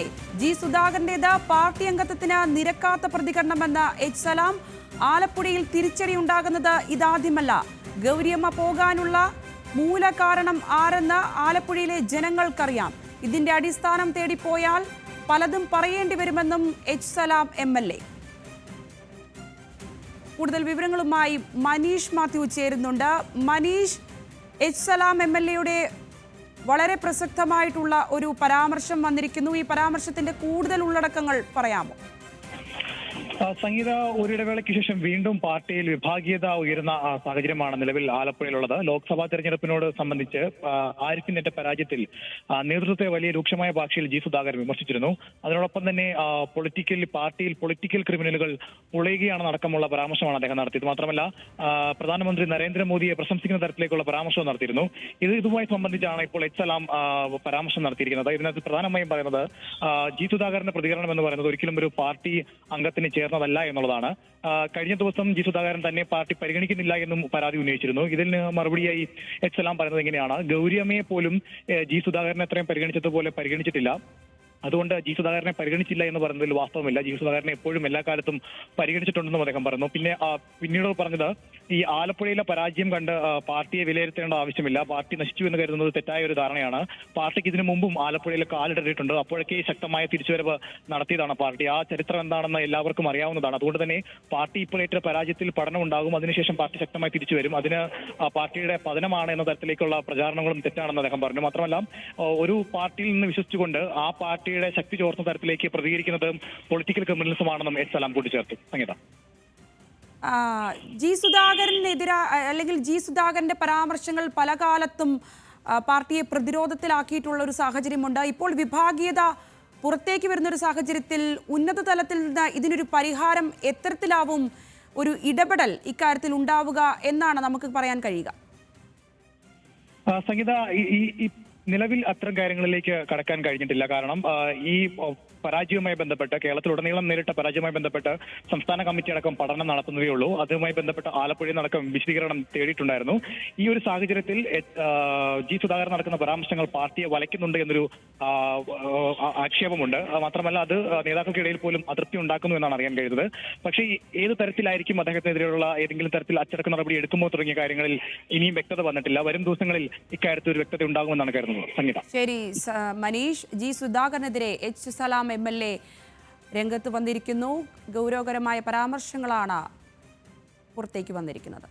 A G സുധാകരന്റേത് പാർട്ടി അംഗത്വത്തിന് നിരക്കാത്ത പ്രതികരണമെന്ന് എച്ച് സലാം ആലപ്പുഴയിൽ തിരിച്ചടി ഉണ്ടാകുന്നത് ഇതാദ്യമല്ല. ഗൗരിയമ്മ പോകാനുള്ള മൂല കാരണം ആരെന്ന് ആലപ്പുഴയിലെ ജനങ്ങൾക്കറിയാം. ഇതിന്റെ അടിസ്ഥാനം തേടിപ്പോയാൽ പലതും പറയേണ്ടി വരുമെന്നും H Salam M L A. കൂടുതൽ വിവരങ്ങളുമായി മനീഷ് മാത്യു ചേരുന്നുണ്ട്. Manish H Salam M L എയുടെ വളരെ പ്രസക്തമായിട്ടുള്ള ഒരു പരാമർശം വന്നിരിക്കുന്നു. ഈ പരാമർശത്തിന്റെ കൂടുതൽ ഉള്ളടക്കങ്ങൾ പറയാമോ? സംഗീത ഒരിടവേളയ്ക്ക് ശേഷം വീണ്ടും പാർട്ടിയിൽ വിഭാഗീയത ഉയരുന്ന സാഹചര്യമാണ് നിലവിൽ ആലപ്പുഴയിലുള്ളത്. ലോക്സഭാ തെരഞ്ഞെടുപ്പിനോട് സംബന്ധിച്ച് ആരിഫിന്റെ പരാജയത്തിൽ നേതൃത്വത്തെ വലിയ രൂക്ഷമായ ഭാഷയിൽ ജി സുധാകരൻ വിമർശിച്ചിരുന്നു. അതിനോടൊപ്പം തന്നെ പൊളിറ്റിക്കൽ പാർട്ടിയിൽ പൊളിറ്റിക്കൽ ക്രിമിനലുകൾ ഉളയുകയാണെന്ന് അടക്കമുള്ള പരാമർശമാണ് അദ്ദേഹം നടത്തിയത്. മാത്രമല്ല പ്രധാനമന്ത്രി നരേന്ദ്രമോദിയെ പ്രശംസിക്കുന്ന തരത്തിലേക്കുള്ള പരാമർശം നടത്തിയിരുന്നു. ഇത് ഇതുമായി സംബന്ധിച്ചാണ് ഇപ്പോൾ എച്ച് സലാം പരാമർശം നടത്തിയിരിക്കുന്നത്. ഇതിനകത്ത് പ്രധാനമായും പറയുന്നത് ജി സുധാകരന്റെ പ്രതികരണം എന്ന് പറയുന്നത് ഒരിക്കലും ഒരു പാർട്ടി അംഗത്തിന് ചേർന്നതല്ല എന്നുള്ളതാണ്. കഴിഞ്ഞ ദിവസം ജി സുധാകരൻ തന്നെ പാർട്ടി പരിഗണിക്കുന്നില്ല എന്നും പരാതി ഉന്നയിച്ചിരുന്നു. ഇതിന് മറുപടിയായി എച്ച് സലാം പറയുന്നത് എങ്ങനെയാണ് ഗൗരിയമ്മയെ പോലും ജി സുധാകരനെ എത്രയും പരിഗണിച്ചതുപോലെ പരിഗണിച്ചിട്ടില്ല. അതുകൊണ്ട് ജി സുധാകരനെ പരിഗണിച്ചില്ല എന്ന് പറയുന്നതിൽ വാസ്തവമില്ല. ജി സുധാകരനെ എപ്പോഴും എല്ലാ കാലത്തും പരിഗണിച്ചിട്ടുണ്ടെന്നും അദ്ദേഹം പറഞ്ഞു പിന്നെ പിന്നീട് പറഞ്ഞത് ഈ ആലപ്പുഴയിലെ പരാജയം കണ്ട് പാർട്ടിയെ വിലയിരുത്തേണ്ട ആവശ്യമില്ല. പാർട്ടി നശിച്ചു എന്ന് കരുതുന്നത് തെറ്റായ ഒരു ധാരണയാണ്. പാർട്ടിക്ക് ഇതിനു മുമ്പും ആലപ്പുഴയിൽ കാലിടറിയിട്ടുണ്ട് അപ്പോഴൊക്കെ ശക്തമായ തിരിച്ചുവരവ് നടത്തിയതാണ് പാർട്ടി. ആ ചരിത്രം എന്താണെന്ന് എല്ലാവർക്കും അറിയാവുന്നതാണ്. അതുകൊണ്ട് തന്നെ പാർട്ടി ഇപ്പോൾ ഏറ്റ പരാജയത്തിൽ പഠനം ഉണ്ടാകും. അതിനുശേഷം പാർട്ടി ശക്തമായി തിരിച്ചു വരും അതിന് പാർട്ടിയുടെ പതനമാണ് എന്ന തരത്തിലേക്കുള്ള പ്രചാരണങ്ങളും തെറ്റാണെന്ന് അദ്ദേഹം പറഞ്ഞു. മാത്രമല്ല ഒരു പാർട്ടിയിൽ നിന്ന് വിശ്വസിച്ചുകൊണ്ട് ആ പാർട്ടിയുടെ ശക്തി ചോർന്ന തരത്തിലേക്ക് പ്രതികരിക്കുന്നത് പൊളിറ്റിക്കൽ ക്രിമിനലിസമാണെന്നും എച്ച് സലാം കൂട്ടിച്ചേർത്തു സംഗീത. ജി സുധാകരനെതിരെ അല്ലെങ്കിൽ ജി സുധാകരന്റെ പരാമർശങ്ങൾ പല കാലത്തും പാർട്ടിയെ പ്രതിരോധത്തിലാക്കിയിട്ടുള്ള ഒരു സാഹചര്യമുണ്ട്. ഇപ്പോൾ വിഭാഗീയത പുറത്തേക്ക് വരുന്ന ഒരു സാഹചര്യത്തിൽ ഉന്നത തലത്തിൽ നിന്ന് ഇതിനൊരു പരിഹാരം എത്തരത്തിലാവും ഒരു ഇടപെടൽ ഇക്കാര്യത്തിൽ ഉണ്ടാവുക എന്നാണ് നമുക്ക് പറയാൻ കഴിയുക. സംഗീത ഈ നിലവിൽ അത്തരം കാര്യങ്ങളിലേക്ക് കടക്കാൻ കഴിഞ്ഞിട്ടില്ല. കാരണം ഈ പരാജയവുമായി ബന്ധപ്പെട്ട് കേരളത്തിലുടനീളം നേരിട്ട പരാജയവുമായി ബന്ധപ്പെട്ട് സംസ്ഥാന കമ്മിറ്റി അടക്കം പഠനം നടത്തുന്നതേ ഉള്ളൂ. അതുമായി ബന്ധപ്പെട്ട് ആലപ്പുഴയിൽ നടക്കം വിശദീകരണം തേടിയിട്ടുണ്ടായിരുന്നു. ഈ ഒരു സാഹചര്യത്തിൽ ജി സുധാകരൻ നടക്കുന്ന പരാമർശങ്ങൾ പാർട്ടിയെ വലയ്ക്കുന്നുണ്ട് എന്നൊരു ആക്ഷേപമുണ്ട്. മാത്രമല്ല അത് നേതാക്കൾക്കിടയിൽ പോലും അതൃപ്തി ഉണ്ടാക്കുന്നു എന്നാണ് അറിയാൻ കഴിയുന്നത് പക്ഷേ ഏത് തരത്തിലായിരിക്കും അദ്ദേഹത്തിനെതിരെയുള്ള ഏതെങ്കിലും തരത്തിൽ അച്ചടക്ക നടപടി എടുക്കുമോ തുടങ്ങിയ കാര്യങ്ങളിൽ ഇനിയും വ്യക്തത വന്നിട്ടില്ല. വരും ദിവസങ്ങളിൽ ഇക്കാര്യത്തിൽ ഒരു വ്യക്തത ഉണ്ടാകുമെന്നാണ് കരുതുന്നത്. ശരി Manish. G സുധാകരനെതിരെ H Salam M L A രംഗത്ത് വന്നിരിക്കുന്നു. ഗൗരവകരമായ പരാമർശങ്ങളാണ് പുറത്തേക്ക് വന്നിരിക്കുന്നത്.